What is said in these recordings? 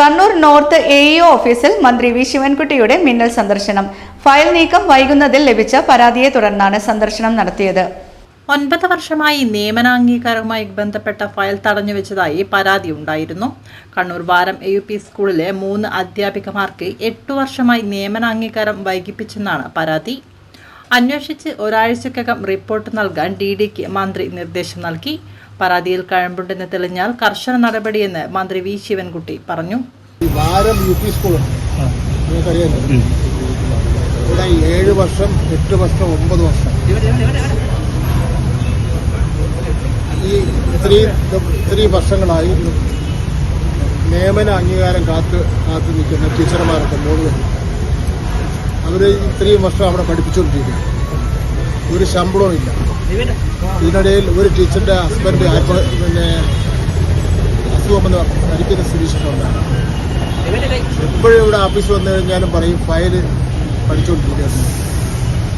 Kannur north A E ഓഫീസിൽ മന്ത്രി V ശിവൻകുട്ടിയുടെ മിന്നൽ സന്ദർശനം. ഫയൽ നീക്കം വൈകുന്നതിൽ ലഭിച്ച പരാതിയെ തുടർന്നാണ് സന്ദർശനം നടത്തിയത്. ഒൻപത് വർഷമായി നിയമനാംഗീകാരവുമായി ബന്ധപ്പെട്ട ഫയൽ തടഞ്ഞു വെച്ചതായി പരാതി ഉണ്ടായിരുന്നു. കണ്ണൂർ വാരം എ യു പി സ്കൂളിലെ മൂന്ന് അധ്യാപികമാർക്ക് എട്ടു വർഷമായി നിയമനാംഗീകാരം വൈകിപ്പിച്ചെന്നാണ് പരാതി. അന്വേഷിച്ച് ഒരാഴ്ചക്കകം റിപ്പോർട്ട് നൽകാൻ ഡി ഡിക്ക് മന്ത്രി നിർദ്ദേശം നൽകി. പരാതിയിൽ കഴമ്പുണ്ടെന്ന് തെളിഞ്ഞാൽ കർശന നടപടിയെന്ന് മന്ത്രി വി ശിവൻകുട്ടി പറഞ്ഞു. ഇവിടെ ഏഴ് വർഷം എട്ട് വർഷം ഒമ്പത് വർഷം. ഈ ഇത്രയും ഇത്രയും വർഷങ്ങളായി നിയമന അംഗീകാരം കാത്ത് കാത്തു നിൽക്കുന്ന ടീച്ചർമാരൊക്കെ മൂന്ന് അവർ ഇത്രയും വർഷം അവിടെ പഠിപ്പിച്ചുകൊണ്ടിരിക്കുന്നു. ഒരു ശമ്പളവും ഇല്ല. ഇതിനിടയിൽ ഒരു ടീച്ചറിന്റെ ഹസ്ബൻഡ് പിന്നെ അസുഖമെന്ന് മരിക്കുന്ന സ്ഥിതിച്ചിട്ടുണ്ടായിരുന്നു എപ്പോഴും ഇവിടെ ഓഫീസ് വന്നു കഴിഞ്ഞാലും പറയും ഫയൽ പഠിച്ചുകൊണ്ടിരിക്കുകയാണ്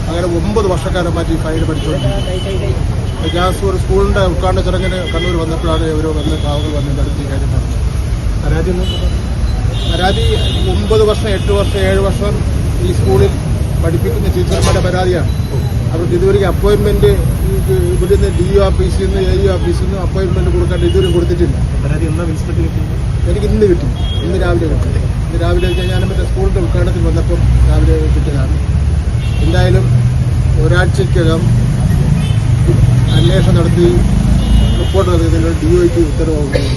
അങ്ങനെ ഒമ്പത് വർഷക്കാലം മാറ്റി ഫയൽ പഠിച്ചുകൊണ്ടിരിക്കുന്നു ഞാൻ ഒരു സ്കൂളിന്റെ ഉദ്ഘാടന ചടങ്ങിന് കണ്ണൂർ വന്നപ്പോഴാണ് ഇവർ വന്ന് കാവുകൾ വന്ന് നടത്തി കാര്യം പറഞ്ഞത്. പരാതി പരാതി ഒമ്പത് വർഷം എട്ട് വർഷം ഏഴ് വർഷം ഈ സ്കൂളിൽ പഠിപ്പിക്കുന്ന ടീച്ചർമാരുടെ പരാതിയാണ്. അവർക്ക് ഇതുവരെ അപ്പോയിൻമെന്റ് ഇവിടുന്ന് ഡി ഒ ഓഫീസിൽ നിന്ന് എ ഇ ഓഫീസിൽ നിന്ന് അപ്പോയിൻമെന്റ് കൊടുക്കാൻ ഇതുവരെ കൊടുത്തിട്ടില്ല. എനിക്ക് ഇന്ന് കിട്ടി. ഇന്ന് രാവിലെ കിട്ടി. ഇന്ന് രാവിലെ ഞാൻ മറ്റേ സ്കൂളിന്റെ ഉദ്ഘാടനത്തിൽ വന്നപ്പം രാവിലെ കിട്ടിയതാണ്. എന്തായാലും ഒരാഴ്ചക്കകം അന്വേഷണം നടത്തി റിപ്പോർട്ട് നൽകുന്നതിന് ഡി ഒക്ക് ഉത്തരവാകുന്നു